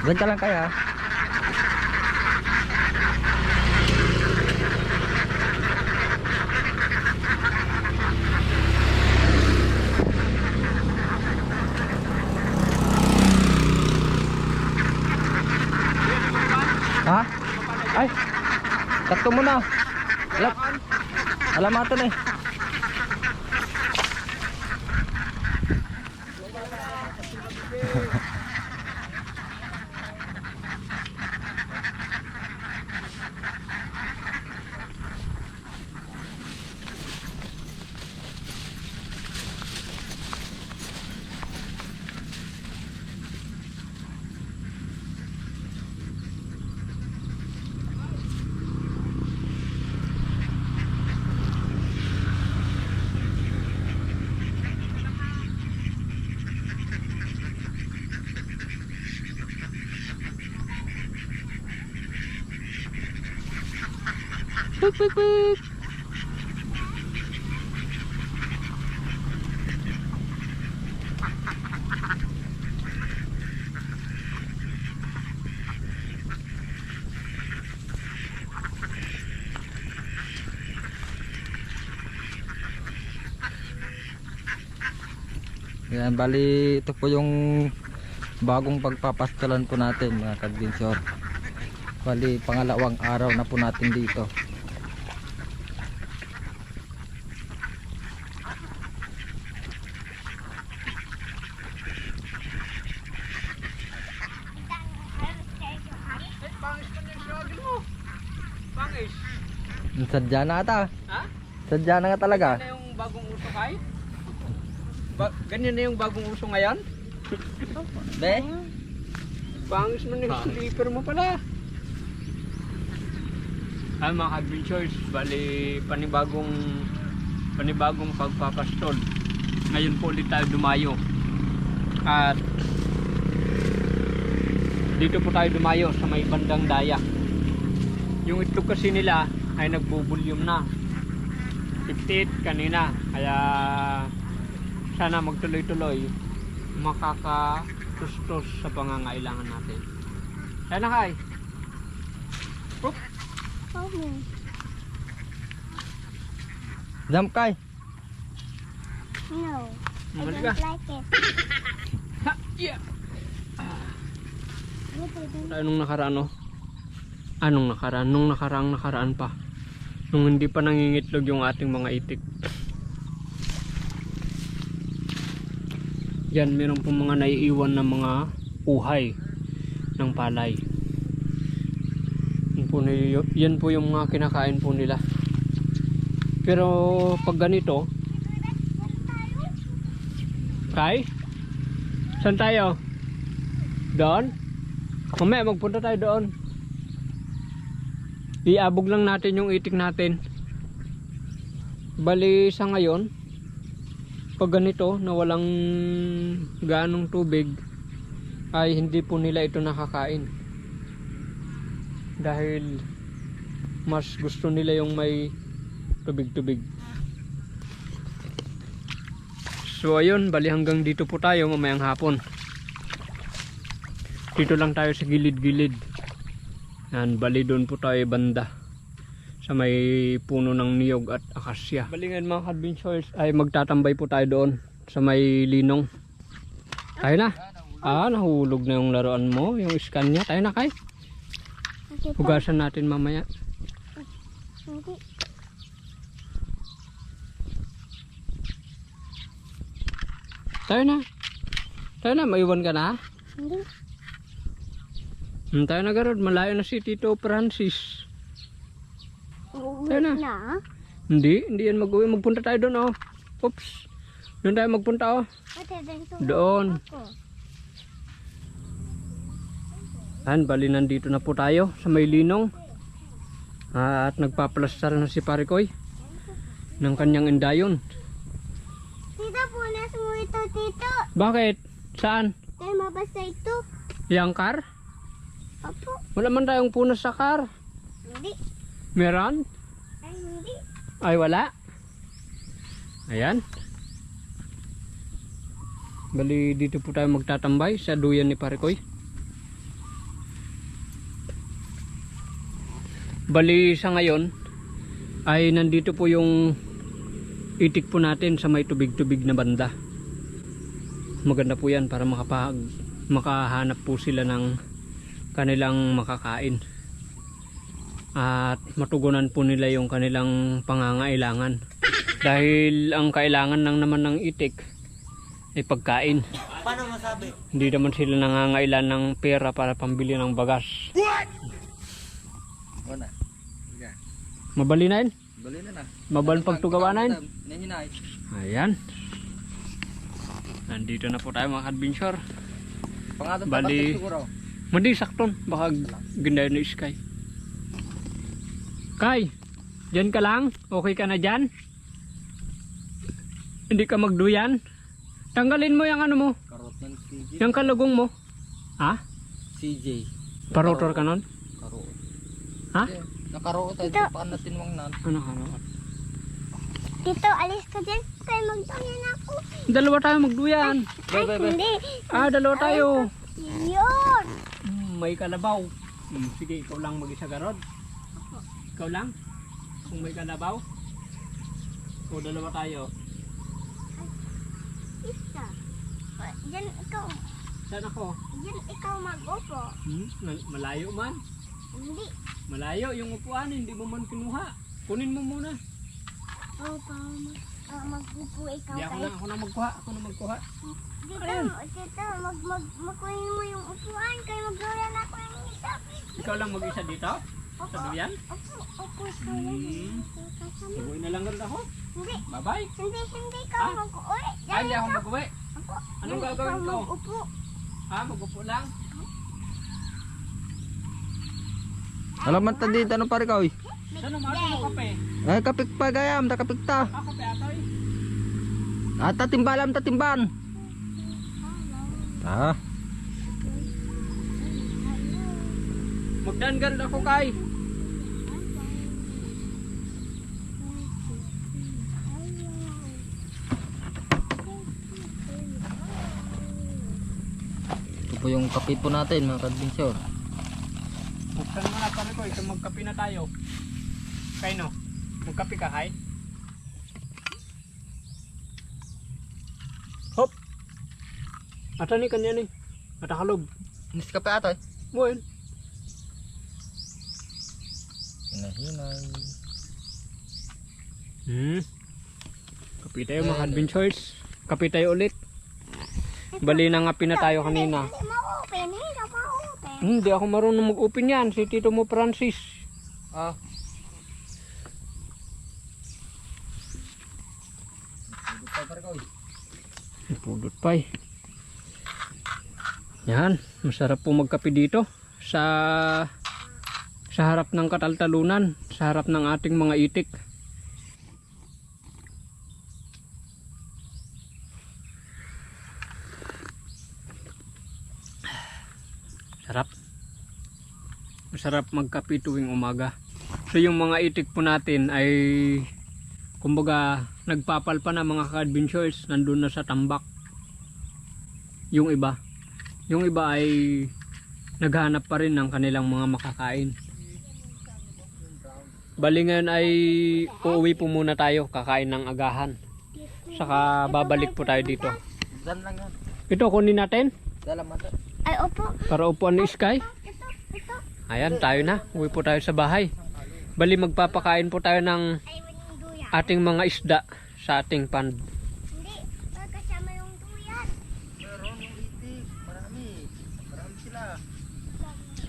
Diyan ka lang kaya. Ha? Ay. Takto mo na. Alam. Alamatan eh. Puk, puk. Yan, bali ito po yung bagong pagpapasyalan po natin mga kadbinsyor. Bali pangalawang araw na po natin dito. Pangis ka na yung siyagin mo. Pangis. Sadya na ata. Ha? Sadya na nga talaga. Ganyan na yung bagong uso kay? Ba ganyan na yung bagong uso ngayon? Be? Pangis mo na yung slipper mo pala. Ay mga adventures, bali panibagong panibagong pagpapastol. Ngayon po ulit tayo dumayo. At dito po tayo dumayo sa may bandang daya. Yung itlog kasi nila ay nagbubulyum na. 58 kanina. Kaya sana magtuloy-tuloy makakatustos sa pangangailangan natin. Kaya na kay. Oop. Jump kay. No, I don't like it. Yeah. Anong nakaraan no? Anong nakaraan? Nung nakaraang nakaraan pa. Nung hindi pa nangingitlog yung ating mga itik. Yan, meron po mga naiiwan na mga uhay ng palay. Yan po, yan po yung mga kinakain po nila. Pero pag ganito, Kay? Saan tayo? Doon? Mamaya magpunta tayo doon. Iabog lang natin yung itik natin. Bali sa ngayon, pag ganito na walang ganong tubig, ay hindi po nila ito nakakain. Dahil mas gusto nila yung may tubig-tubig. So ayun, bali hanggang dito po tayo mamayang hapon. Dito lang tayo sa gilid-gilid. Yan, bali doon po tayo banda. Sa may puno ng niyog at akasya. Balingan mga adventures ay magtatambay po tayo doon sa may linong. Tayo na. Ah, nahulog na yung laruan mo, yung scan niya. Tayo na kay. Hugasan natin mamaya. Tayo na. Tayo na, maiwan ka na. Hindi. Hmm, tayo na garod, malayo na si Tito Francis. Uuwi Tayo na. na. Hindi, hindi yan mag-uwi. Magpunta tayo doon, oh. Oops. Doon tayo magpunta, oh. Doon. Ako. Yan, bali nandito na po tayo sa may linong. At nagpaplastar na si Parikoy ng kanyang indayon. Tito, punas mo ito, tito. Bakit? Saan? Kaya mabasa ito. Yang car? Opo. Wala man tayong punas sa car. Hindi. Meron? Ay, hindi. Ay wala. Ayan. Bali dito po tayo magtatambay sa duyan ni Parikoy. Bali sa ngayon ay nandito po yung itik po natin sa may tubig-tubig na banda. Maganda po yan para makapag makahanap po sila ng kanilang makakain. At matugunan po nila yung kanilang pangangailangan. Dahil ang kailangan lang naman ng itik ay pagkain. Paano masabi? Hindi naman sila nangangailan ng pera para pambili ng bagas. Wala. Mabali na yun. Bali na na. Mabal pagtugawanan. Nahinay. Ayan. Nandito na po tayo mga adventure. Pangatong Bali. tapat siguro. Madi sakton. Baka ganda ni Sky. Kay, dyan ka lang? Okay ka na dyan? Hindi ka magduyan? Tanggalin mo yung ano mo. Karot ng CJ. Yung kalugong mo. Ha? CJ. Parotor ka nun? Karot. Ha? Nakaroon tayo. Ito. Paano natin wang nan? Ano ka Tito, alis ka dyan. Kaya magtanyan ako. Dalawa tayo magduyan. Ay, Bye, bye, bye. hindi. Ah, dalawa tayo. Yun. May kalabaw. Hmm, sige, ikaw lang mag-isa garod. Ikaw lang? Kung may kalabaw? O dalawa tayo. Isa. Diyan ikaw. Saan ako? Diyan ikaw mag-upo. Hmm? mal- Malayo man. Hindi. Malayo yung upuan, hindi mo man kinuha. Kunin mo muna. Oh, pa mag, ah, mag-upo ikaw Hindi ako na, ako na magkuha. Ako na magkuha. Dito, Ayun. dito, mag, mag, makunin mo yung upuan. Kaya magluyan ako ng isa. Ikaw lang mag-isa dito? Opo. Sa duyan? Opo, opo, sa Hmm. Subuin na lang rin ako. Hindi. Bye-bye. Hindi, hindi ka Ah? mag-uwi. Ay, hindi ako mag-uwi. Opo. Anong gagawin ikaw ko? Mag-upo. Ha? Mag-upo lang? Alaman ta dito ano pare ka oy. Saan naman mo kape? Ay kapik pa gayam, ta kapik ta. Ah, kape atoy. At tatimbalam tatimban. Ah, Magdangan ako kay. ito po yung kape po natin mga kadbinsyor. Buksan mo na pare ko, ito magkape na tayo. Kay no? Magkape ka kay? Ata ni kanya ni. Ata kalob. Nis kape atoy. Buwan. Hinahinay. Hmm. Kape tayo mga adventures. Kape tayo ulit. Bali na nga pina tayo kanina. Hindi ka. Hindi ako marunong mag-open yan. Si Tito mo Francis. Ah. Dito pa ka. Pudot pa eh. Yan, masarap po magkape dito sa sa harap ng kataltalunan, sa harap ng ating mga itik. Sarap. Masarap magkape tuwing umaga. So yung mga itik po natin ay kumbaga nagpapalpa na mga ka-adventures nandun na sa tambak yung iba yung iba ay naghanap pa rin ng kanilang mga makakain. Bali ngayon ay uuwi po muna tayo kakain ng agahan. Saka babalik po tayo dito. Ito kunin natin. Ay, opo. para upuan ni Sky. Ito, ito. ayan tayo na. Uwi po tayo sa bahay. Bali magpapakain po tayo ng ating mga isda sa ating pan Hindi. Kasama yung duyan. Meron yung itik. Marami. Marami sila.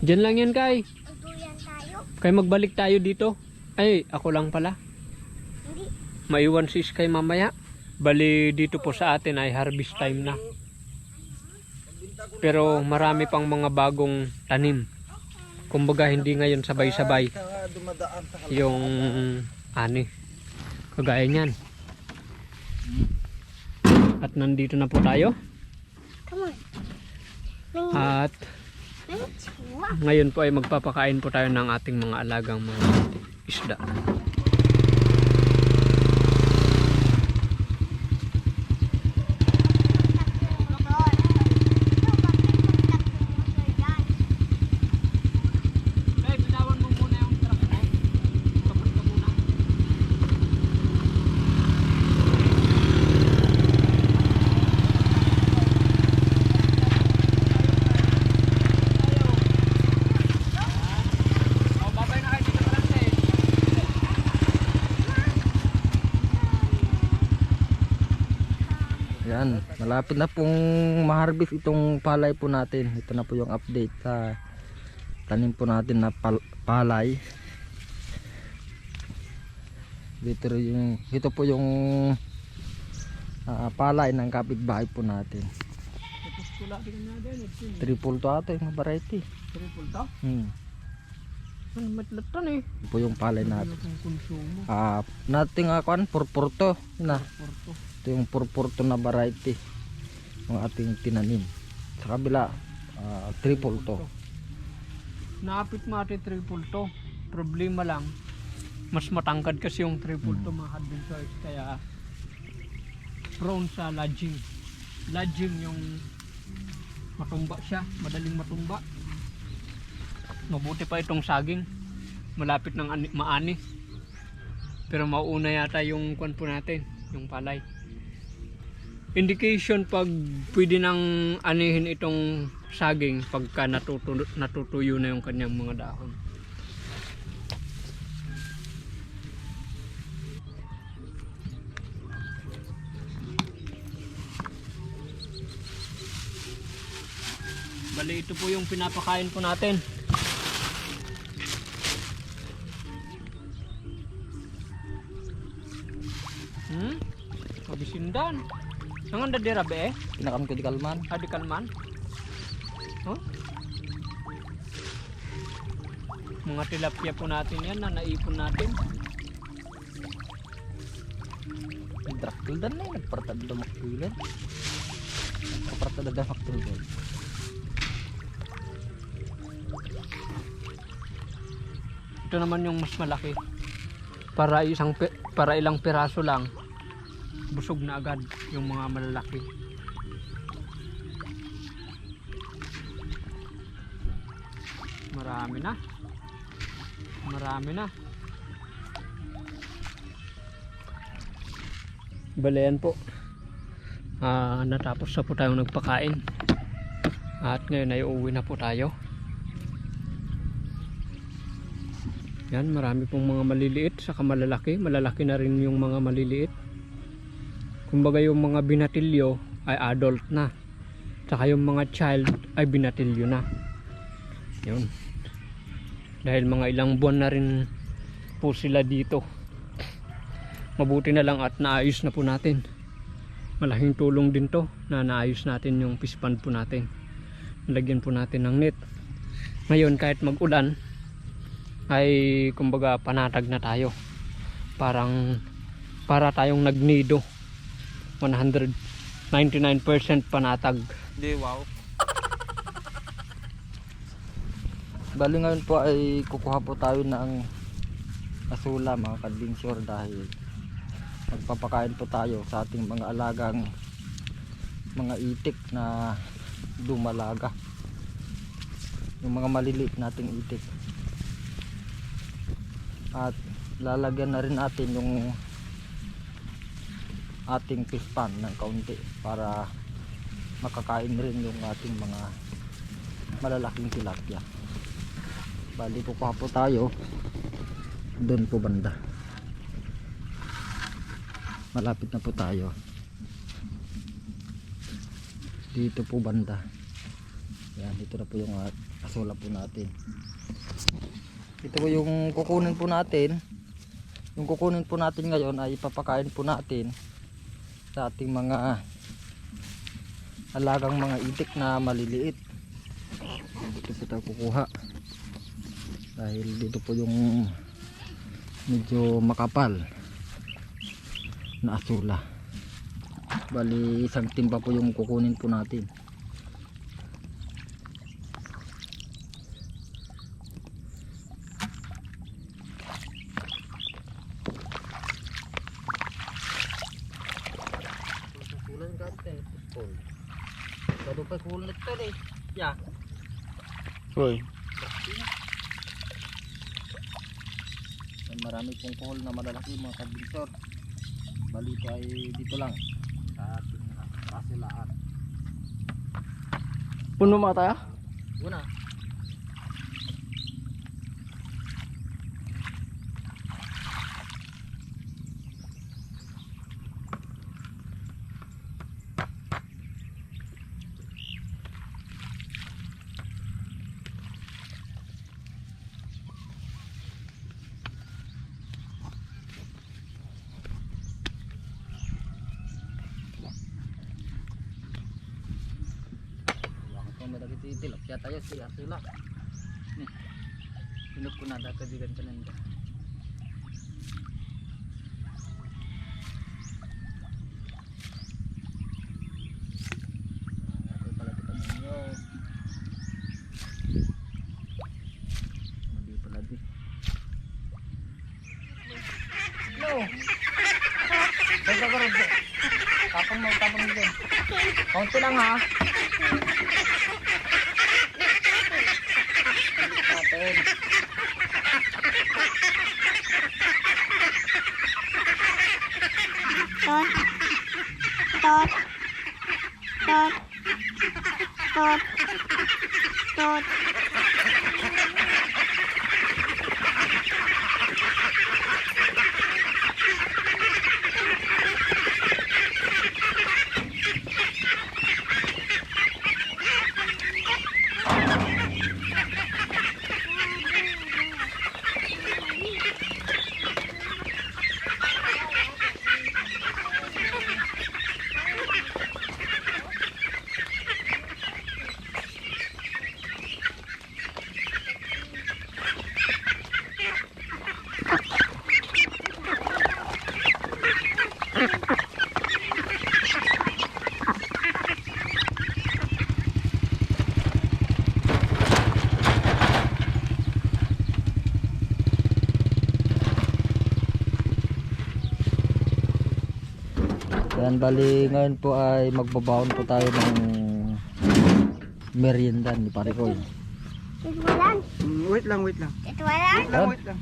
Diyan lang yan kay Ang duyan tayo. kay magbalik tayo dito ay ako lang pala Hindi. maiwan si Sky mamaya. Bali dito po sa atin ay harvest time na. Pero marami pang mga bagong tanim. Kumbaga hindi ngayon sabay-sabay yung ani. Kagaya niyan. At nandito na po tayo. Come on. At. Ngayon po ay magpapakain po tayo ng ating mga alagang mga isda. Malapit na pong maharbis itong palay po natin ito na po yung update sa tanim po natin na pal- palay dito yung ito po yung ah, palay ng kapitbahay po natin triple to ato yung variety Triple to. hmm. Ano matlatan eh. ito po yung palay natin ah nating uh, kuan purpurto na Porto. ito yung purpurto na variety ng ating tinanim sa kabila ah, triple to Napit mati triple to. Problema lang. Mas matangkad kasi yung triple to mga adventures. Kaya prone sa lodging. Lodging yung matumba siya. Madaling matumba. Mabuti pa itong saging. Malapit ng ani- maani. Pero mauna yata yung kwan po natin. Yung palay. Indication pag pwede nang anihin itong saging pagka natutu natutuyo na yung kanyang mga dahon. Bali ito po yung pinapakain po natin. Nangan da dira be? pinakam ko di kalman Adi kalman. Oh? Mga tilapia po natin yan na naipon natin. Nagdraktil dan na eh, nagpartad da maktulan. Nagpartad da maktulan. Ito naman yung mas malaki. Para isang para ilang piraso lang. Busog na agad yung mga malalaki. Marami na. Marami na. Balayan po. Ah, natapos na po tayong nagpakain. At ngayon ay uuwi na po tayo. Yan, marami pong mga maliliit saka malalaki. Malalaki na rin yung mga maliliit. Kumbaga yung mga binatilyo ay adult na. Saka yung mga child ay binatilyo na. Yun. Dahil mga ilang buwan na rin po sila dito. Mabuti na lang at naayos na po natin. Malaking tulong din to na naayos natin yung fish pond po natin. Lagyan po natin ng net. Ngayon kahit mag-ulan, ay kumbaga panatag na tayo parang para tayong nagnido 199% panatag. Di wow. Bali ngayon po ay kukuha po tayo ng asula mga kadbinsyor dahil magpapakain po tayo sa ating mga alagang mga itik na dumalaga. Yung mga maliliit nating itik. At lalagyan na rin natin yung ating fish pan ng kaunti para makakain rin yung ating mga malalaking tilapia. Bali kukuha po tayo. Doon po banda. Malapit na po tayo. Dito po banda. Yan dito na po yung asula po natin. Ito po yung kukunin po natin. Yung kukunin po natin ngayon ay ipapakain po natin sa ating mga alagang mga itik na maliliit. Dito po tayo kukuha. Dahil dito po yung medyo makapal na asula. Bali isang timba po yung kukunin po natin Yan, marami pong kuhol na malalaki mga kabintor. Bali ito ay dito lang sa ating kasilaan. puno mga tayo tilapia tayo si Asula. Nih. Hinap ko na nanda. Pala di. No! Baga ka rin. Tapang mo, tapang mo din. Kaunti lang ha. Natin. Bali ngayon po ay magbabaon po tayo ng merienda ni Parikoy. Titwalan. Mm, wait lang, wait lang. Titwalan. Wait lang, wait lang.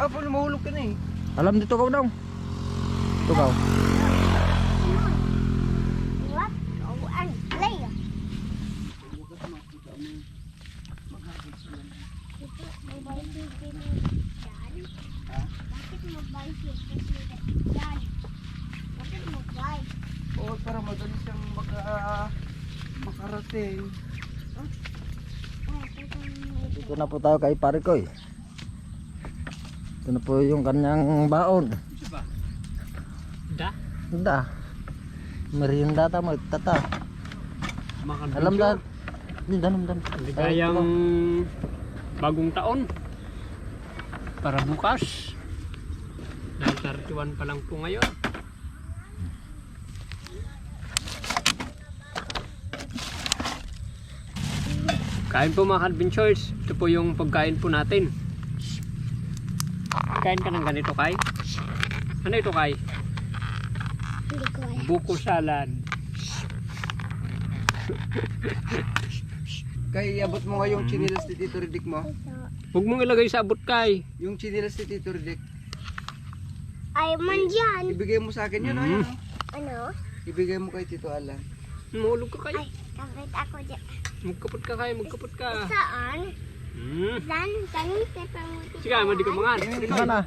Ah, po, mahulog ka na eh. Alam dito ka daw. Ito ka. What? Oh, ang play. May bicycle ka ni Dad? Bakit mo bicycle ka ni Dad? Bakit mo bike? Oo, para madali siyang maka, yung- Dito na po tayo kay Parikoy. Ito na po yung kanyang baon. Da? Hindi. Merienda ta mo tata. Mga Alam na. Hindi danom danom. Ligayang bagong taon. Para bukas. Dahil 31 pa lang po ngayon. Kain po mga adventures. Ito po yung pagkain po natin. Kain ka ng ganito, Kai? Ano ito, Kai? Hindi ko alam. Buko salad. Kaya iabot mo nga yung chinilas ni Tito Ridik mo. Huwag mong ilagay sa abot, Kai. Yung chinilas ni Tito Ridik. Ay, man dyan. Ibigay mo sa akin yun, Mm. ayun. Ano? Ibigay mo kay Tito Alan. Mahulog ka, Kai. Ay, kapit ako dyan. Magkapot ka, Kai. Magkapot ka. Saan? Hmm. Dan, tanong sa pangutin. Sige, madi ko mga. Ikaw na.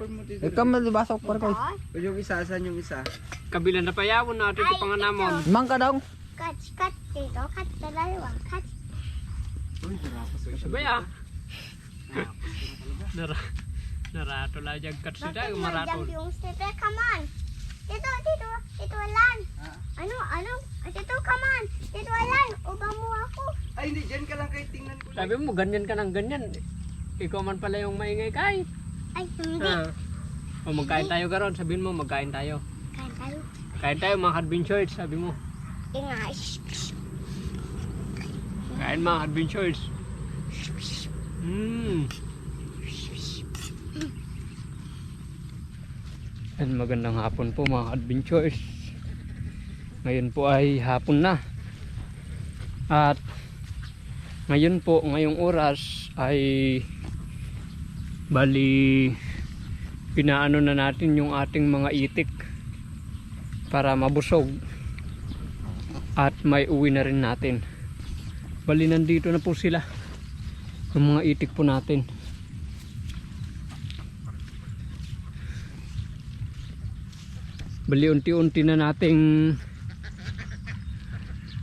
Ikaw malibasok Parikoy. O yung isa, saan yung isa? Kabila na payawon natin ito panganamon. Mang ka daw. Kat, kat, dito, kat, dalawa, ko Sabay ah. Nara narato la jag kat Bakit sida mo marato. jump yung stepper? Come on. Dito, dito, dito, Alan. Ah. Ano, ano? Dito, come on. Dito, Alan. Uba mo ako. Ay, hindi, dyan ka lang kay tingnan ko. Sabi mo ganyan ka ng ganyan. Ikaw man pala yung maingay kay. Ay, hindi. Ah. O magkain tayo karon, sabihin mo magkain tayo. Kain tayo. Kain tayo mga adventures, sabi mo. Ingay. Kain mga adventures. Hmm. And magandang hapon po mga adventures. Ngayon po ay hapon na. At ngayon po, ngayong oras ay bali pinaano na natin yung ating mga itik para mabusog at may uwi na rin natin. Bali nandito na po sila. Yung mga itik po natin. Bali unti-unti na nating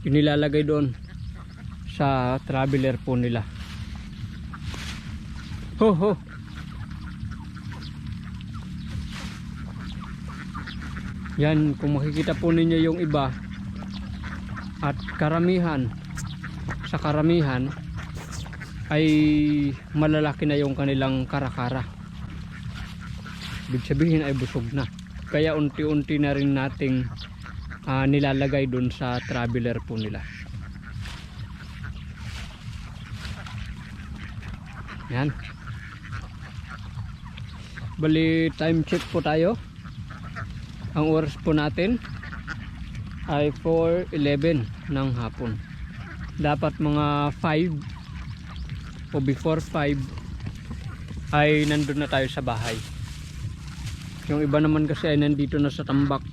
inilalagay doon sa traveler po nila. Ho ho. Yan kung makikita po ninyo yung iba at karamihan sa karamihan ay malalaki na yung kanilang karakara. Ibig sabihin ay busog na. Kaya unti-unti na rin nating ah, nilalagay dun sa traveler po nila. Yan. Bali time check po tayo. Ang oras po natin ay 4.11 ng hapon. Dapat mga 5 o before 5 ay nandun na tayo sa bahay. Yung iba naman kasi ay nandito na sa tambak.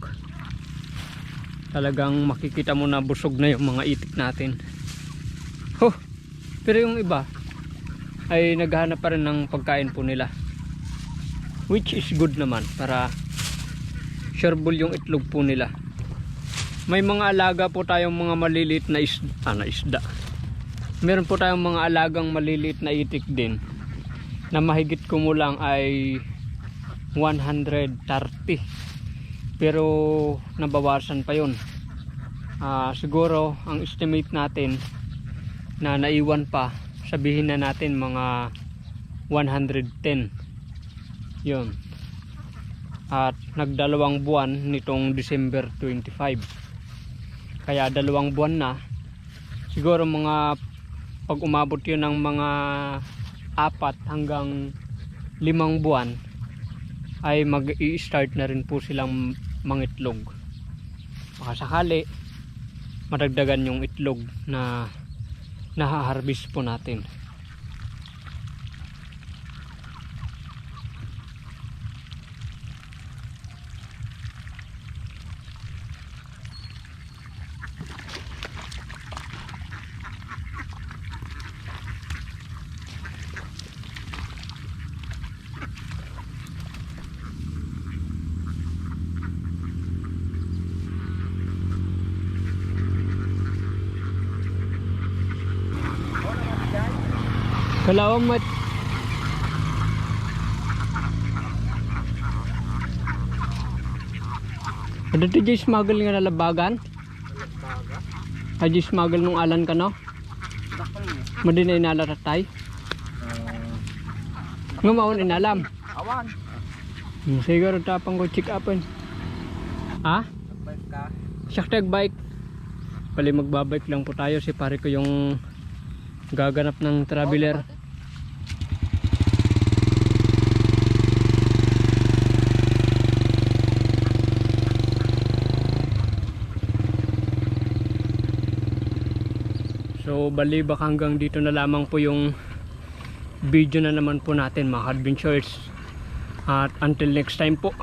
Talagang makikita mo na busog na yung mga itik natin. Huh! Pero yung iba ay naghahanap pa rin ng pagkain po nila. Which is good naman para shareable yung itlog po nila. May mga alaga po tayong mga maliliit na isda, ah, na isda. Meron po tayong mga alagang maliliit na itik din na mahigit kumulang ay 130 pero nabawasan pa yon Ah, siguro ang estimate natin na naiwan pa sabihin na natin mga 110 yon at nagdalawang buwan nitong December 25 kaya dalawang buwan na. Siguro mga pag umabot yun ng mga apat hanggang limang buwan ay mag i-start na rin po silang mangitlog. Baka sakali madagdagan yung itlog na nahaharvest po natin Kalawang mat Ano to jay smuggle nga nalabagan? Ay jay smuggle nung alan ka no? Dakal eh. Madi na inalaratay? Nga maon inalam? Awan. Hmm, Siguro tapang ko check upin. Ha? Nag-bike ka. Siyak tag bike. Pali magbabike lang po tayo si pare ko yung gaganap ng traveler. So bali baka hanggang dito na lamang po yung video na naman po natin mga adventures. At until next time po.